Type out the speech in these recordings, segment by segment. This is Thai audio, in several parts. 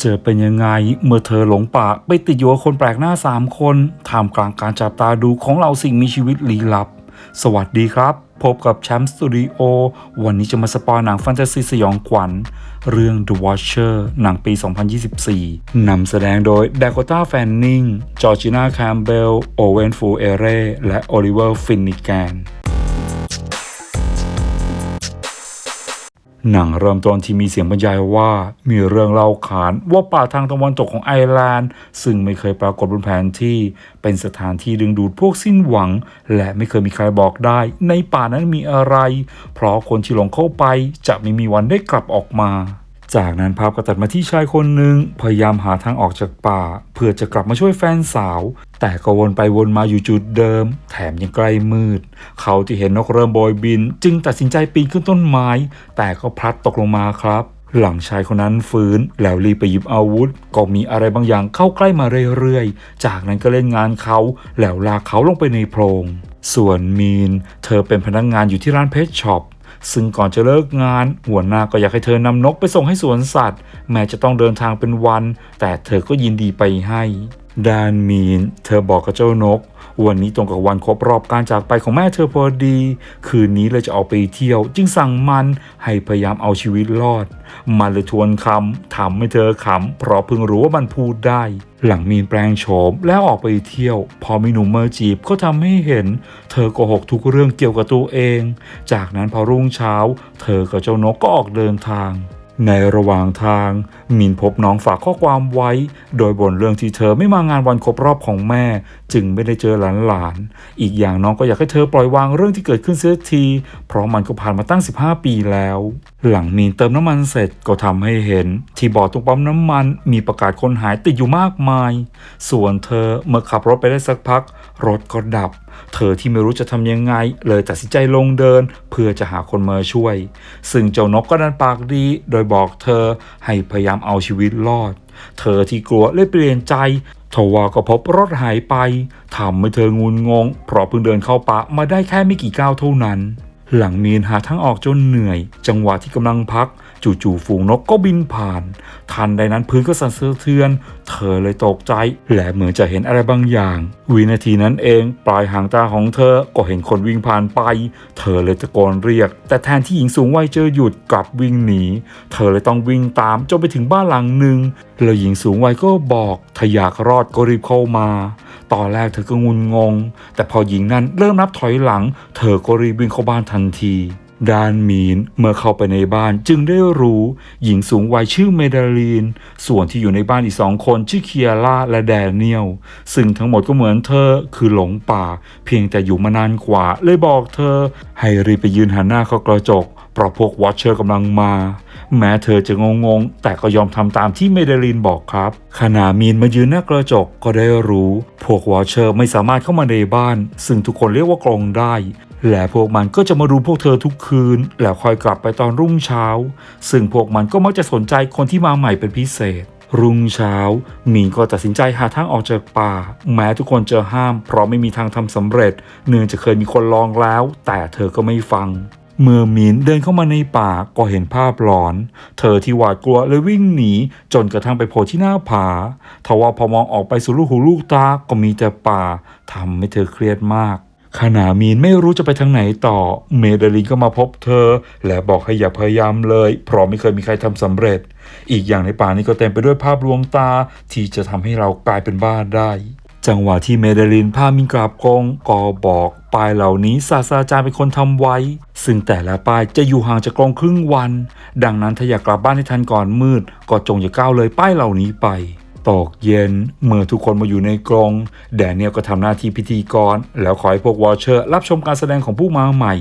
เจอเป็นยังไงเมื่อเธอหลงป่าไปติดอยู่กับคนแปลกหน้า 3 คนท่ามกลางการจับตาดูของเราสิ่งมีชีวิตลี้ลับ สวัสดีครับ พบกับแชมป์สตูดิโอวันนี้จะมาสปอยหนังแฟนตาซีสยองขวัญ เรื่อง The Watcher หนังปี 2024 นำแสดงโดย Dakota Fanning จอร์จินาแคมเบลโอเวนฟูเอเรและโอ หนังเริ่มต้นที่มีเสียงบรรยายว่า มีเรื่องเล่าขานว่าป่าทางตะวันตกของไอร์แลนด์ ซึ่งไม่เคยปรากฏบนแผนที่เป็นสถานที่ดึงดูดพวกสิ้นหวัง และไม่เคยมีใครบอกได้ ในป่านั้นมีอะไร เพราะคนที่หลงเข้าไปจะไม่มีวันได้กลับออกมา จากนั้นภาพก็ตัดมาที่ชายคนหนึ่งพยายามหาทางออกจากป่า เพื่อจะกลับมาช่วยแฟนสาว แต่ก็วนไปวนมาอยู่จุดเดิม แถมยังใกล้มืด เขาที่เห็นนกเริ่มโบยบิน จึงตัดสินใจปีนขึ้นต้นไม้ แต่ก็พลัดตกลงมาครับ หลังชายคนนั้นฟื้นแล้วรีบไปหยิบอาวุธ ก็มีอะไรบางอย่างเข้าใกล้มาเรื่อยๆ จากนั้นก็เล่นงานเขาแล้วลากเขาลงไปในโพรง ส่วนมีน เธอเป็นพนักงงานอยู่ที่ร้านเพชช็อป ซึ่งก่อนจะเลิกงาน หัวหน้าก็อยากให้เธอนำนกไปส่งให้สวนสัตว์ แม้จะต้องเดินทางเป็นวัน แต่เธอก็ยินดีไปให้ ดานมีน เธอบอกกับเจ้านก วันนี้ตรงกับวันครบรอบการจากไปของแม่เธอพอดี คืนนี้เลยจะออกไปเที่ยว จึงสั่งมันให้พยายามเอาชีวิตรอด มันเลยทวนคำทำให้เธอขำเพราะเพิ่งรู้ว่ามันพูดได้ หลังมีนแปลงโฉมแล้วออกไปเที่ยว พอมีหนุ่มเมอร์จีบก็ทำให้เห็น เธอโกหกทุกเรื่องเกี่ยวกับตัวเอง จากนั้นพอรุ่งเช้า เธอกับเจ้านกก็ออกเดินทาง ในระหว่างทาง มินพบน้องฝากข้อความไว้ โดยบ่นเรื่องที่เธอไม่มางานวันครบรอบของแม่ จึงไม่ได้เจอหลานๆ อีกอย่างน้องก็อยากให้เธอปล่อยวางเรื่องที่เกิดขึ้นเสียที เพราะมันก็ผ่านมาตั้ง 15 ปีแล้ว หลังมีนเติมน้ำมันเสร็จก็ทำให้เห็น ที่บอตรงปั๊มน้ำมันมีประกาศคนหายติดอยู่มากมาย ส่วนเธอเมื่อขับรถไปได้สักพัก รถก็ดับ เธอที่ไม่รู้จะทำยังไง เลยตัดสินใจลงเดิน เพื่อจะหาคนมาช่วย ซึ่งเจ้านกก็ดันปากดี โดยบอกเธอให้พยายามเอาชีวิตรอด เธอที่กลัวเลยเปลี่ยนใจทว่าก็พบรถหายไปทำให้เธองุนงง เพราะเพิ่งเดินเข้าป่ามาได้แค่ไม่กี่ก้าวเท่านั้น หลังมีนหาทางออกจนเหนื่อย จังหวะที่กำลังพัก จู่ๆฝูงนกก็บินผ่าน ทันใดนั้นพื้นก็สั่นสะเทือน เธอเลยตกใจ และเหมือนจะเห็นอะไรบางอย่าง วินาทีนั้นเอง ปลายหางตาของเธอก็เห็นคนวิ่งผ่านไป เธอเลยตะโกนเรียก แต่แทนที่หญิงสูงวัยเจอหยุดกลับวิ่งหนี เธอเลยต้องวิ่งตามจนไปถึงบ้านหลังหนึ่งแล้วหญิงสูงวัยก็บอกถ้าอยากรอดก็รีบเข้ามาตอนแรกเธอก็งุนงง แต่พอหญิงนั้นเริ่มนับถอยหลัง เธอก็รีบวิ่งเข้าบ้านทันที ด้านมีนเมื่อเข้าไปในบ้านจึงได้รู้ หญิงสูงวัยชื่อเมดาลีน ส่วนที่อยู่ในบ้านอีกสองคนชื่อเคียร่าและแดเนียล ซึ่งทั้งหมดก็เหมือนเธอคือหลงป่า เพียงแต่อยู่มานานกว่า เลยบอกเธอ ให้รีบไปยืนหันหน้าเข้ากระจกเพราะพวกวอชเชอร์กำลังมา แม้เธอจะงงๆ แต่ก็ยอมทำตามที่เมเดลินบอกครับ ขณะมีนมายืนหน้ากระจกก็ได้รู้ พวกวอชเชอร์ไม่สามารถเข้ามาในบ้าน ซึ่งทุกคนเรียกว่ากรงได้ และพวกมันก็จะมาดูพวกเธอทุกคืน แล้วคอยกลับไปตอนรุ่งเช้า ซึ่งพวกมันก็มักจะสนใจคนที่มาใหม่เป็นพิเศษ รุ่งเช้ามีนก็ตัดสินใจหาทางออกจากป่า แม้ทุกคนจะห้าม เพราะไม่มีทางทำสำเร็จ เนื่องจากเคยมีคนลองแล้ว แต่เธอก็ไม่ฟัง เมื่อมีนเดินเข้ามาในป่าก็เห็นภาพหลอน เธอที่หวาดกลัวเลยวิ่งหนี จนกระทั่งไปโผล่ที่หน้าผาทว่าพอมองออกไปสู่ลูกหูลูกตาก็มีแต่ป่าทำให้เธอเครียดมาก ขณะมีนไม่รู้จะไปทางไหนต่อ เมเดลินก็มาพบเธอ และบอกให้อย่าพยายามเลย เพราะไม่เคยมีใครทำสำเร็จ อีกอย่างในป่านี้ก็เต็มไปด้วยภาพลวงตา ที่จะทำให้เรากลายเป็นบ้าได้ จังหวะที่เมเดลินพามินกราบกงก็บอกป้ายเหล่านี้ศาสตราจารย์เป็นคนทำไว้ ซึ่งแต่ละป้ายจะอยู่ห่างจากกรงครึ่งวัน ดังนั้นถ้าอยากกลับบ้านให้ทันก่อนมืด ก็จงอย่าก้าวเลยป้ายเหล่านี้ไป ตกเย็น เมื่อทุกคนมาอยู่ในกรงแดเนียลก็ทำหน้าที่พิธีกร แล้วขอให้พวกวอเชอร์ รับชมการแสดงของผู้มาใหม่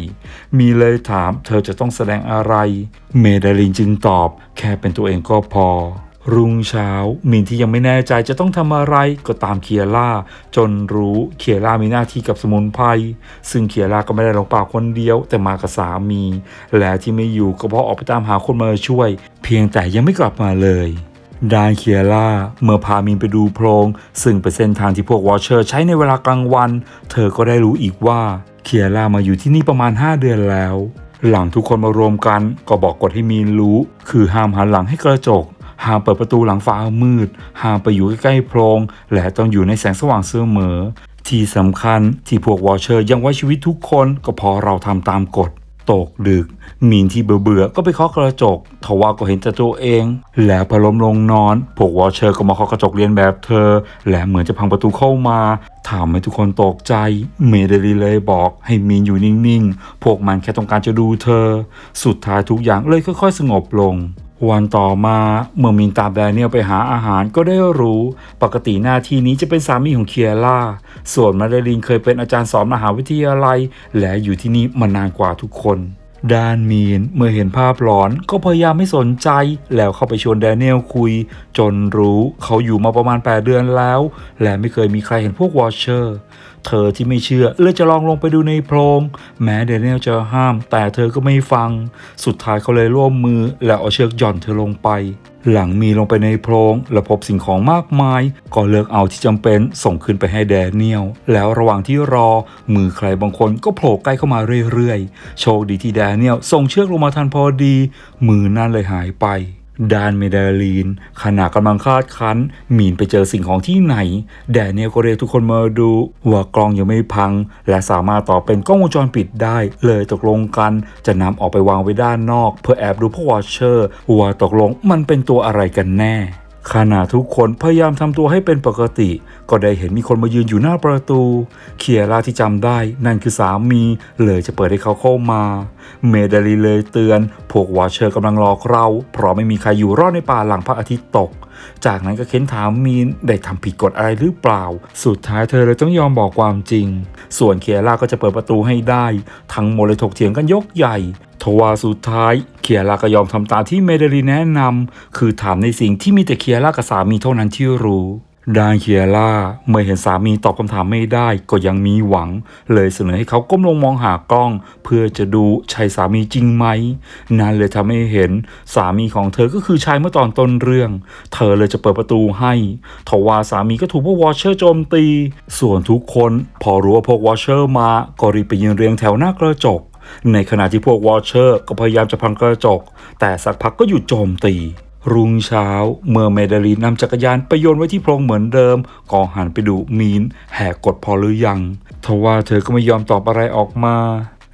มีเลยถามเธอจะต้องแสดงอะไร เมดาลินจึงตอบ แค่เป็นตัวเองก็พอ รุ่งเช้า มินที่ยังไม่แน่ใจจะต้องทำอะไรก็ตามเคียร่า จนรู้เคียร่ามีหน้าที่กับสมุนไพรซึ่งเคียร่าก็ไม่ได้ลงป่าคนเดียว แต่มากับสามี และที่ไม่อยู่ก็เพราะออกไปตามหาคนมาช่วย เพียงแต่ยังไม่กลับมาเลย ดานเคียร่าเมื่อพามินไปดูโพรง ซึ่งเป็นเส้นทางที่พวกวอชเชอร์ใช้ในเวลากลางวัน เธอก็ได้รู้อีกว่าเคียร่ามาอยู่ที่นี่ประมาณ 5 เดือนแล้ว หลังทุกคนมารวมกันก็บอกกฎให้มีนรู้ คือห้ามหันหลังให้กระจก ห้ามเปิดประตูหลังฟ้ามืด ห้ามไปอยู่ใกล้ๆโพรง และต้องอยู่ในแสงสว่างเสมอ ที่สำคัญที่พวกวอชเชอร์ยังไว้ชีวิตทุกคนก็เพราะเราทำตามกฎ ตกดึกมีนที่เบื่อๆก็ไปเคาะกระจกทว่าก็เห็นแต่ตัวเอง แล้วพอล้มลงนอน พวกวอชเชอร์ก็มาเคาะกระจกเรียนแบบเธอ และเหมือนจะพังประตูเข้ามาทำให้ทุกคนตกใจ เมเดลีเลยบอกให้มีนอยู่นิ่งๆ พวกมันแค่ต้องการจะดูเธอ สุดท้ายทุกอย่างเลยค่อยๆ สงบลง วันต่อมาเมื่อมินตามแดเนียลไปหาอาหารก็ได้รู้ ปกติหน้าที่นี้จะเป็นสามีของเคียร่า ส่วนมาเดลินเคยเป็นอาจารย์สอนมหาวิทยาลัย และอยู่ที่นี่มานานกว่าทุกคนด้านมีนเมื่อเห็นภาพหลอนก็พยายามไม่สนใจ แล้วเข้าไปชวนแดเนียลคุย จนรู้เขาอยู่มาประมาณ 8 เดือนแล้ว และไม่เคยมีใครเห็นพวกวอชเชอร์ เธอที่ไม่เชื่อเลยจะลองลงไปดูในโพรงแม้เดนเนลจะห้าม แต่เธอก็ไม่ฟัง สุดท้ายเขาเลยร่วมมือ แล้วเอาเชือกหย่อนเธอลงไป หลังมีลงไปในโพรงและพบสิ่งของมากมาย ก็เลือกเอาที่จำเป็นส่งขึ้นไปให้แดเนียลแล้วระหว่างที่รอ มือใครบางคนก็โผล่ใกล้เข้ามาเรื่อยๆ โชคดีที่แดเนียลส่งเชือกลงมาทันพอดี มือนั่นเลยหายไป ด้านเมดาลีนขณะกำลังคาดคันมีนไปเจอสิ่งของที่ไหน แดเนียลก็เรียกทุกคนมาดู ว่ากล้องยังไม่พัง และสามารถต่อเป็นกล้องวงจรปิดได้ เลยตกลงกันจะนำออกไปวางไว้ด้านนอก เพื่อแอบดูพวกวอชเชอร์ว่าตกลงมันเป็นตัวอะไรกันแน่ ขณะทุกคนพยายามทำตัวให้เป็นปกติ ก็ได้เห็นมีคนมายืนอยู่หน้าประตู เคียร่าที่จำได้ นั่นคือสามี เลยจะเปิดให้เขาเข้ามา เมดลีเลยเตือน พวกวอเชอร์กำลังรอเรา เพราะไม่มีใครอยู่รอดในป่าหลังพระอาทิตย์ตก จากนั้นก็เค้นถามมีนได้ทำผิดกฎอะไรหรือเปล่า สุดท้ายเธอเลยต้องยอมบอกความจริง ส่วนเคียร่าก็จะเปิดประตูให้ได้ ทั้งหมดเลยถกเถียงกันยกใหญ่ทว่าสุดท้ายเคียร่าก็ยอมทำตามที่เมเดลีแนะนำคือถามในสิ่งที่มีแต่เคียร่ากับสามีเท่านั้นที่รู้ ดานเคียร่าเมื่อเห็นสามีตอบคำถามไม่ได้ก็ยังมีหวัง เลยเสนอให้เขาก้มลงมองหากล้อง เพื่อจะดูใช่สามีจริงไหม นั่นเลยทำให้เห็นสามีของเธอก็คือชายเมื่อตอนต้นเรื่อง เธอเลยจะเปิดประตูให้ทว่าสามีก็ถูกพวกวอชเชอร์โจมตี ส่วนทุกคนพอรู้ว่าพวกวอชเชอร์มาก็รีบไปยืนเรียงแถวหน้ากระจก ในขณะที่พวกวอชเชอร์ก็พยายามจะพังกระจก แต่สักพักก็หยุดโจมตี รุ่งเช้า เมื่อเมดาลีนนำจักรยานไปโยนไว้ที่โพรงเหมือนเดิมก็หันไปดูมีนแหกกดพอหรือยังทว่าเธอก็ไม่ยอมตอบอะไรออกมา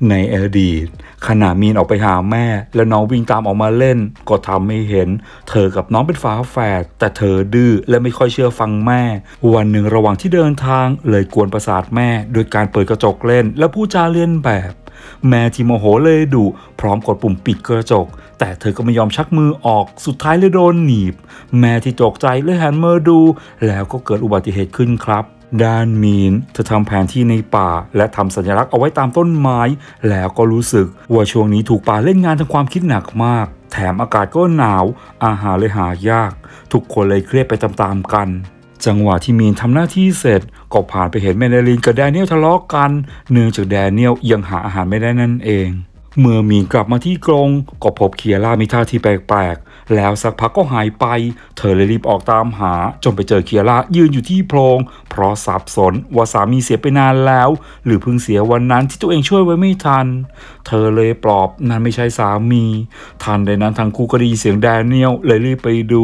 ในอดีตขณะมีนออกไปหาแม่ และน้องวิ่งตามออกมาเล่น ก็ทำให้เห็น เธอกับน้องเป็นฝาแฝดแต่เธอดื้อและไม่ค่อยเชื่อฟังแม่ วันหนึ่งระหว่างที่เดินทางเลยกวนประสาทแม่ โดยการเปิดกระจกเล่น และพูดจาเลียนแบบ แม่ที่โมโหเลยดุพร้อมกดปุ่มปิดกระจก แต่เธอก็ไม่ยอมชักมือออกสุดท้ายเลยโดนหนีบ แม่ที่ตกใจเลยหันมาดู แล้วก็เกิดอุบัติเหตุขึ้นครับ ด้านมีนเธอทำแผนที่ในป่า และทำสัญลักษณ์เอาไว้ตามต้นไม้ แล้วก็รู้สึกว่าช่วงนี้ถูกป่าเล่นงานทางความคิดหนักมาก แถมอากาศก็หนาว อาหารเลยหายาก ทุกคนเลยเครียดไปตามๆกัน จังหวะที่มีนทำหน้าที่เสร็จ ก็ผ่านไปเห็นแมนดาลินกับแดเนียลทะเลาะกัน เนื่องจากแดเนียลยังหาอาหารไม่ได้นั่นเอง เมื่อมีนกลับมาที่กรงก็พบเคียร่ามีท่าทีแปลกๆ แล้วสักพักก็หายไป เธอเลยรีบออกตามหา จนไปเจอเคียร่ายืนอยู่ที่โพรง เพราะสับสนว่าสามีเสียไปนานแล้ว หรือเพิ่งเสียวันนั้นที่ตัวเองช่วยไว้ไม่ทัน เธอเลยปลอบนั่นไม่ใช่สามี ทันใดนั้นทั้งคู่ก็ได้ยินเสียงแดเนียลเลยรีบไปดู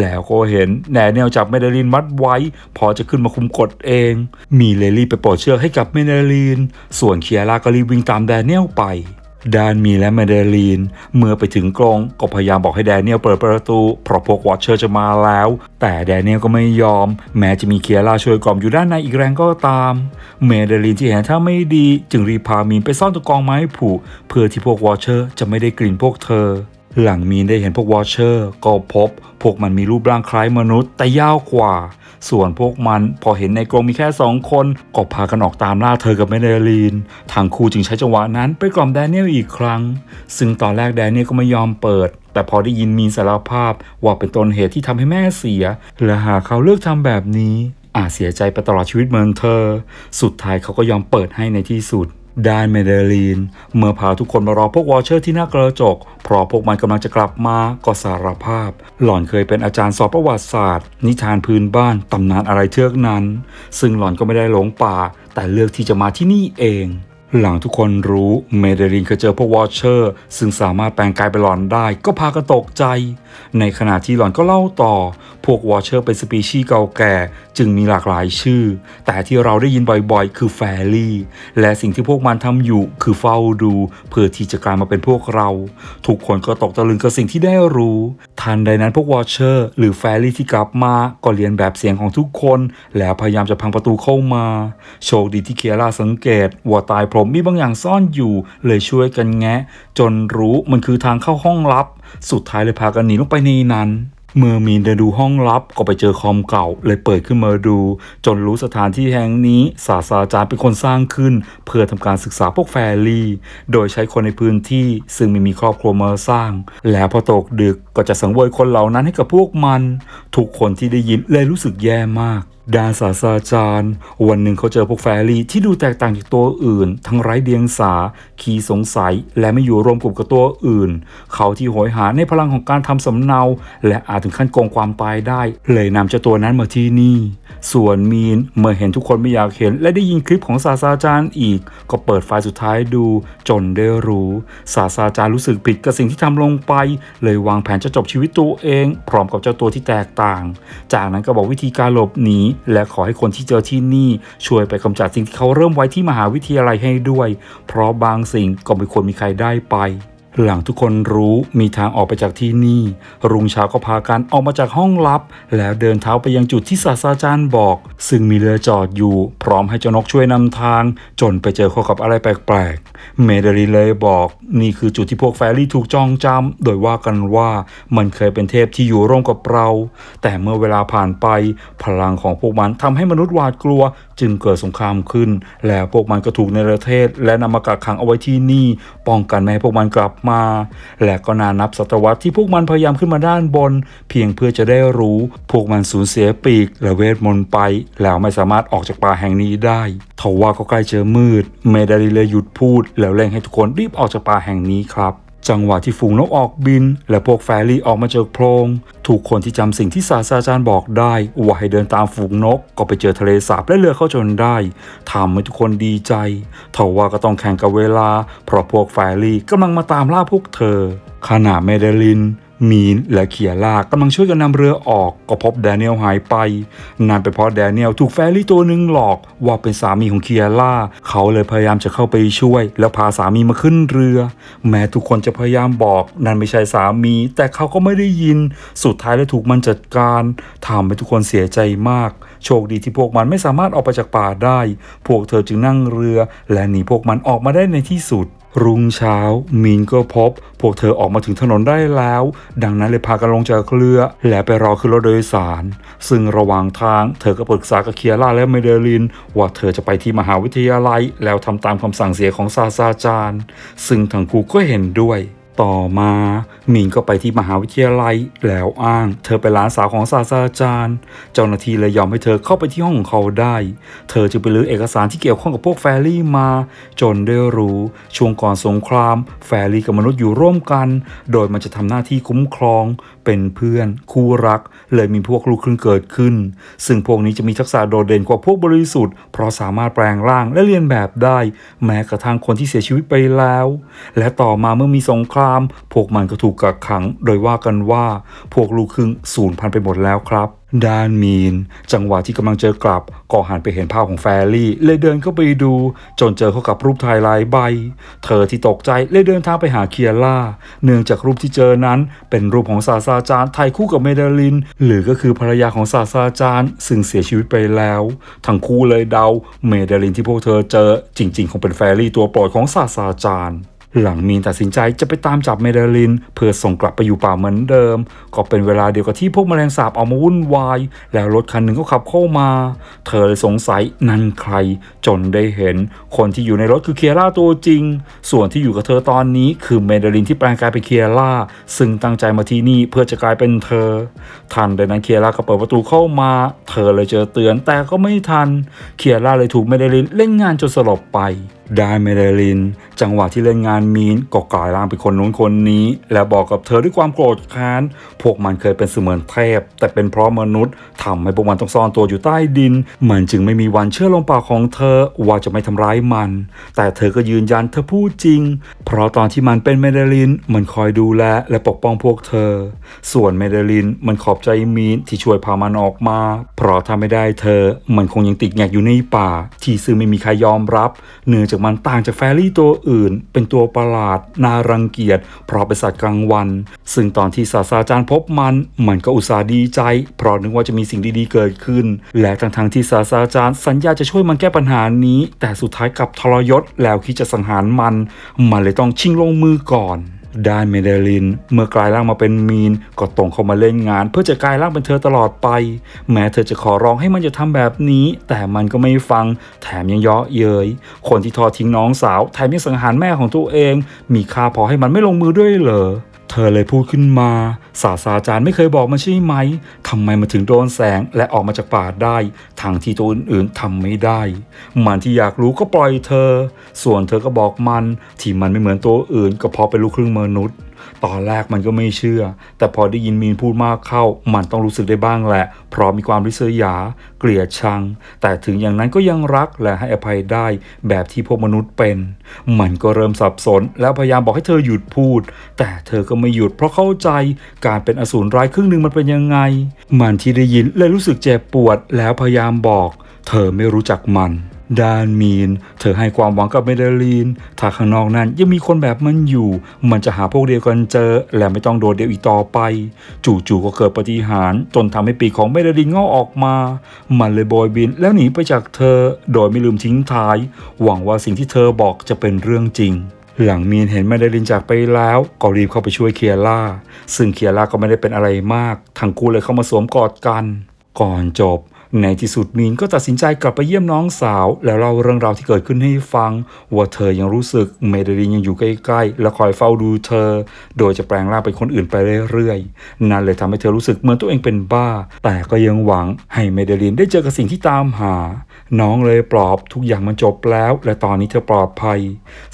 แล้วก็เห็นแดเนียลจับเมดลินมัดไว้ พอจะขึ้นมาคุมกฎเอง มีเลยรีบไปปลดเชือกให้กับเมดลินส่วนเคียร่าก็รีบวิ่งตามแดเนียลไป ดานมีและแมเดลีน เมื่อไปถึงกรงก็พยายามบอกให้แดเนียลเปิดประตู เพราะพวกวอชเชอร์จะมาแล้ว แต่แดเนียลก็ไม่ยอม แม้จะมีเคียร่าช่วยกล่อมอยู่ด้านในอีกแรงก็ตามเมเดลีนที่เห็นท่าไม่ดี จึงรีพามีนไปซ่อนตัวกองไม้ผูเพื่อที่พวกวอชเชอร์จะไม่ได้กลิ่นพวกเธอ หลังมีนได้เห็นพวกวอชเชอร์ก็พบ พวกมันมีรูปร่างคล้ายมนุษย์แต่ยาวกว่า ส่วนพวกมันพอเห็นในกรงมีแค่สองคน ก็พากันออกตามล่าเธอกับแมเดลีน ทางครูจึงใช้จังหวะนั้นไปกล่อมแดเนียลอีกครั้ง ซึ่งตอนแรกแดเนียลก็ไม่ยอมเปิด แต่พอได้ยินมีนสารภาพว่าเป็นต้นเหตุที่ทำให้แม่เสีย และหากเขาเลือกทำแบบนี้อาจเสียใจไปตลอดชีวิตเหมือนเธอ สุดท้ายเขาก็ยอมเปิดให้ในที่สุด ด้านเมเดลีน เมื่อพาทุกคนมารอพวกวอเชอร์ที่หน้ากระจก เพราะพวกมันกำลังจะกลับมาก็สารภาพ หล่อนเคยเป็นอาจารย์สอบประวัติศาสตร์ นิทานพื้นบ้านตำนานอะไรเทือกนั้น ซึ่งหล่อนก็ไม่ได้หลงป่า แต่เลือกที่จะมาที่นี่เอง หลังทุกคนรู้เมเดลินเคยเจอพวกวอชเชอร์ ซึ่งสามารถแปลงกายเป็นหลอนได้ก็พากันตกใจ ในขณะที่หลอนก็เล่าต่อ พวกวอชเชอร์เป็นสปีชีส์เก่าแก่ จึงมีหลากหลายชื่อ แต่ที่เราได้ยินบ่อยๆ คือแฟรี่ และสิ่งที่พวกมันทำอยู่คือเฝ้าดู เพื่อที่จะกลายมาเป็นพวกเรา ทุกคนก็ตกตะลึงกับสิ่งที่ได้รู้ ทันใดนั้นพวกวอชเชอร์ หรือแฟรี่ที่กลับมาก็เรียนแบบเสียงของทุกคน แล้วพยายามจะพังประตูเข้ามา โชคดีที่เคียร่าสังเกตว่าตายพรมมีบางอย่างซ่อนอยู่ เลยช่วยกันแงะ จนรู้มันคือทางเข้าห้องลับ สุดท้ายเลยพากันหนีลงไปในนั้นเมื่อมีนเดินดูห้องลับก็ไปเจอคอมเก่า เลยเปิดขึ้นมาดู จนรู้สถานที่แห่งนี้ศาสตราจารย์เป็นคนสร้างขึ้น เพื่อทำการศึกษาพวกแฟรี่ โดยใช้คนในพื้นที่ ซึ่งไม่มีครอบครัวมาสร้าง แล้วพอตกดึกก็จะสังเวยคนเหล่านั้นให้กับพวกมัน ทุกคนที่ได้ยินเลยรู้สึกแย่มาก ดานศาสตราจารย์ วันหนึ่งเขาเจอพวกแฟรี่ที่ดูแตกต่างจากตัวอื่น ทั้งไร้เดียงสา ขี้สงสัย และไม่อยู่รวมกลุ่มกับตัวอื่น เขาที่โหยหาในพลังของการทำสำเนา และอาจถึงขั้นโกงความตายได้ เลยนำเจ้าตัวนั้นมาที่นี่ส่วนมีนเมื่อเห็นทุกคนไม่อยากเห็น และได้ยินคลิปของศาสตราจารย์อีก ก็เปิดไฟล์สุดท้ายดู จนได้รู้ศาสตราจารย์รู้สึกผิดกับสิ่งที่ทำลงไป เลยวางแผนจะจบชีวิตตัวเอง พร้อมกับเจ้าตัวที่แตกต่าง จากนั้นก็บอกวิธีการหลบหนีและขอให้คนที่เจอที่นี่ช่วยไปกำจัดสิ่งที่เขาเริ่มไว้ที่มหาวิทยาลัยให้ด้วย เพราะบางสิ่งก็ไม่ควรมีใครได้ไป หลังทุกคนรู้มีทางออกไปจากที่นี่ รุ่งเช้าก็พากันออกมาจากห้องลับ แล้วเดินเท้าไปยังจุดที่ศาสตราจารย์บอก ซึ่งมีเรือจอดอยู่ พร้อมให้เจ้านกช่วยนำทาง จนไปเจอเข้ากับอะไรแปลกๆ เมเดลีเลยบอก นี่คือจุดที่พวกแฟรี่ถูกจองจำโดยว่ากันว่ามันเคยเป็นเทพที่อยู่ร่วมกับเรา แต่เมื่อเวลาผ่านไป พลังของพวกมันทำให้มนุษย์หวาดกลัว จึงเกิดสงครามขึ้นแล้วพวกมันก็ถูกในประเทศและนำมากักขังเอาไว้ที่นี่ ป้องกันไม่ให้พวกมันกลับมา และก็นานนับศตวรรษที่พวกมันพยายามขึ้นมาด้านบน เพียงเพื่อจะได้รู้ พวกมันสูญเสียปีกและเวทมนต์ไป แล้วไม่สามารถออกจากป่าแห่งนี้ได้ทว่าก็ใกล้เจอมืด เมดาลิเลยหยุดพูด แล้วเร่งให้ทุกคนรีบออกจากป่าแห่งนี้ครับ จังหวะที่ฝูงนกออกบิน และพวกแฟรี่ออกมาเจอโพรงถูกคนที่จำสิ่งที่ศาสตราจารย์บอกได้ว่าให้เดินตามฝูงนก ก็ไปเจอทะเลสาบและเรือเข้าจนได้ทำให้ทุกคนดีใจทว่าก็ต้องแข่งกับเวลา เพราะพวกแฟรี่กำลังมาตามล่าพวกเธอขณะเมเดลิน มีนและเคียร่ากำลังช่วยกันนำเรือออกก็พบแดเนียลหายไปนานไปเพราะแดเนียลถูกแฟรี่ตัวหนึ่งหลอกว่าเป็นสามีของเคียร่า เขาเลยพยายามจะเข้าไปช่วย แล้วพาสามีมาขึ้นเรือ แม้ทุกคนจะพยายามบอกนั่นไม่ใช่สามี แต่เขาก็ไม่ได้ยิน สุดท้ายเลยถูกมันจัดการทำให้ทุกคนเสียใจมาก โชคดีที่พวกมันไม่สามารถออกไปจากป่าได้ พวกเธอจึงนั่งเรือ และหนีพวกมันออกมาได้ในที่สุด รุ่งเช้า มีนก็พบ พวกเธอออกมาถึงถนนได้แล้ว ดังนั้นเลยพากันลงจากเรือ และไปรอขึ้นรถโดยสาร ซึ่งระหว่างทางเธอก็ปรึกษากับเคียร่าและเมเดลิน ว่าเธอจะไปที่มหาวิทยาลัย แล้วทำตามคำสั่งเสียของศาสตราจารย์ ซึ่งทั้งคู่ก็เห็นด้วย ต่อมามีนก็ไปที่มหาวิทยาลัยแล้วอ้าง เธอเป็นหลานสาวของศาสตราจารย์ เจ้าหน้าที่เลยยอมให้เธอเข้าไปที่ห้องของเขาได้ เธอจึงไปลื้อเอกสารที่เกี่ยวข้องกับพวกแฟรี่มา จนได้รู้ช่วงก่อนสงคราม แฟรี่กับมนุษย์อยู่ร่วมกัน โดยมันจะทำหน้าที่คุ้มครอง เป็นเพื่อน คู่รัก เลยมีพวกลูกครึ่งเกิดขึ้น ซึ่งพวกนี้จะมีทักษะโดดเด่นกว่าพวกบริสุทธิ์เพราะสามารถแปลงร่างและเรียนแบบได้ แม้กระทั่งคนที่เสียชีวิตไปแล้ว และต่อมาเมื่อมีสงครามพวกมันก็ถูกกักขัง โดยว่ากันว่าพวกลูกครึ่งสูญพันธุ์ไปหมดแล้วครับด้านมีน จังหวะที่กำลังเจอกลับก็หันไปเห็นภาพของแฟรี่ เลยเดินเข้าไปดู จนเจอเข้ากับรูปถ่ายลายใบ เธอที่ตกใจเลยเดินทางไปหาเคียร่า เนื่องจากรูปที่เจอนั้นเป็นรูปของศาสตราจารย์ถ่ายคู่กับเมเดลิน หรือก็คือภรรยาของศาสตราจารย์ ซึ่งเสียชีวิตไปแล้ว ทั้งคู่เลยเดาเมเดลินที่พวกเธอเจอจริง ๆ คงเป็นแฟรี่ตัวโปรดของศาสตราจารย์ หลังมีนตัดสินใจจะไปตามจับเมเดลิน เพื่อส่งกลับไปอยู่ป่าเหมือนเดิม ก็เป็นเวลาเดียวกับที่พวกแมลงสาบออกมาวุ่นวาย แล้วรถคันหนึ่งก็ขับเข้ามา เธอเลยสงสัยนั่นใคร จนได้เห็น คนที่อยู่ในรถคือเคียร่าตัวจริง ส่วนที่อยู่กับเธอตอนนี้คือเมเดลินที่แปลงกายเป็นเคียร่าซึ่งตั้งใจมาที่นี่เพื่อจะกลายเป็นเธอ ทันใดนั้นเคียร่าก็เปิดประตูเข้ามา เธอเลยเจอเตือนแต่ก็ไม่ทัน เคียร่าเลยถูกเมเดลินเล่นงานจนสลบไป ได้เมเดลิน จังหวะที่เล่นงานมีนก็กลายร่างเป็นคนนู้นคนนี้ และบอกกับเธอด้วยความโกรธแค้นพวกมันเคยเป็นเสมือนเทพ แต่เป็นเพราะมนุษย์ทำให้พวกมันต้องซ่อนตัวอยู่ใต้ดิน มันจึงไม่มีวันเชื่อลมปากของเธอว่าจะไม่ทำร้ายมัน แต่เธอก็ยืนยันเธอพูดจริง เพราะตอนที่มันเป็นเมเดลิน มันคอยดูแลและปกป้องพวกเธอ ส่วนเมเดลินมันขอบใจมีนที่ช่วยพามันออกมา เพราะถ้าไม่ได้เธอ มันคงยังติดแงกอยู่ในป่า ที่ซึ่งไม่มีใครยอมรับเนื่องจากมันต่างจากแฟรี่ตัวอื่น เป็นตัวประหลาดนารังเกียจเพราะเป็นสัตว์กลางวัน ซึ่งตอนที่ศาสตราจารย์พบมัน มันก็อุตส่าห์ดีใจ เพราะนึกว่าจะมีสิ่งดีๆเกิดขึ้น และทั้งๆที่ศาสตราจารย์สัญญาจะช่วยมันแก้ปัญหานี้ แต่สุดท้ายกลับทรยศแล้วคิดจะสังหารมัน มันเลยต้องชิงลงมือก่อน ได้เมเดลิน เมื่อกลายร่างมาเป็นมีน ก็ตรงเข้ามาเล่นงาน เพื่อจะกลายร่างเป็นเธอตลอดไป แม้เธอจะขอร้องให้มันจะทำแบบนี้ แต่มันก็ไม่ฟัง แถมยังเยาะเย้ยคนที่ทอทิ้งน้องสาว แถมยังสังหารแม่ของตัวเอง มีค่าพอให้มันไม่ลงมือด้วยเหรอ เธอเลยพูดขึ้นมา ศาสตราจารย์ไม่เคยบอกมันใช่ไหมทำไมมันถึงโดนแสงและออกมาจากป่าได้ทางที่ตัวอื่นๆทำไม่ได้ มันที่อยากรู้ก็ปล่อยเธอ ส่วนเธอก็บอกมันที่มันไม่เหมือนตัวอื่น ก็เพราะเป็นลูกครึ่งมนุษย์ ตอนแรกมันก็ไม่เชื่อ แต่พอได้ยินมีนพูดมากเข้า มันต้องรู้สึกได้บ้างแหละ เพราะมีความริษยา เกลียดชัง แต่ถึงอย่างนั้นก็ยังรักและให้อภัยได้แบบที่พวกมนุษย์เป็น มันก็เริ่มสับสน แล้วพยายามบอกให้เธอหยุดพูด แต่เธอก็ไม่หยุดเพราะเข้าใจการเป็นอสูรร้ายครึ่งหนึ่งมันเป็นยังไง มันที่ได้ยินเลยรู้สึกเจ็บปวดแล้วพยายามบอก เธอไม่รู้จักมัน ด้านมีน เธอให้ความหวังกับเมเดลีน ถ้าข้างนอกนั้นยังมีคนแบบมันอยู่ มันจะหาพวกเดียวกันเจอ และไม่ต้องโดดเดี่ยวอีกต่อไป จู่ๆก็เกิดปฏิหาร จนทำให้ปีกของเมเดลีนงอกออกมา มันเลยโบยบินแล้วหนีไปจากเธอ โดยไม่ลืมทิ้งท้าย หวังว่าสิ่งที่เธอบอกจะเป็นเรื่องจริงหลังมีนเห็นเมดลินจากไปแล้ว ก็รีบเข้าไปช่วยเคียร่า ซึ่งเคียร่าก็ไม่ได้เป็นอะไรมาก ทั้งคู่เลยเข้ามาสวมกอดกัน ก่อนจบ ในที่สุดมีนก็ตัดสินใจกลับไปเยี่ยมน้องสาว แล้วเล่าเรื่องราวที่เกิดขึ้นให้ฟัง ว่าเธอยังรู้สึกเมเดลินยังอยู่ใกล้ๆ และคอยเฝ้าดูเธอ โดยจะแปลงร่างเป็นคนอื่นไปเรื่อยๆ นั่นเลยทำให้เธอรู้สึกเหมือนตัวเองเป็นบ้า แต่ก็ยังหวังให้เมเดลินได้เจอกับสิ่งที่ตามหา น้องเลยปลอบทุกอย่างมันจบแล้ว และตอนนี้เธอปลอดภัย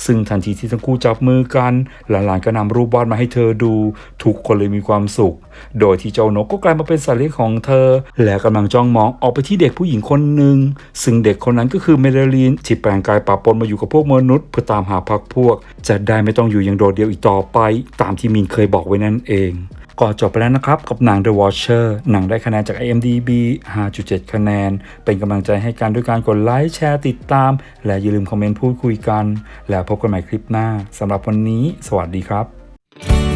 ซึ่งทันทีที่ทั้งคู่จับมือกัน หลานๆก็นำรูปวาดมาให้เธอดู ทุกคนเลยมีความสุข โดยที่เจ้านกก็กลายมาเป็นสัตว์เลี้ยงของเธอ และกำลังจ้องมองออกไปที่เด็กผู้หญิงคนหนึ่ง ซึ่งเด็กคนนั้นก็คือเมเดลีนที่แปลงกายปะปนมาอยู่กับพวกมนุษย์เพื่อตามหาพักพวก จะได้ไม่ต้องอยู่อย่างโดดเดี่ยวอีกต่อไป ตามที่มีนเคยบอกไว้นั่นเอง ก็จบไปแล้วนะครับ กับหนัง The Watcher หนังได้คะแนนจาก IMDb 5.7 คะแนน เป็นกำลังใจให้กันด้วยการกดไลค์แชร์ติดตาม และอย่าลืมคอมเมนต์พูดคุยกัน แล้วพบกันใหม่คลิปหน้าสำหรับวันนี้ สวัสดีครับ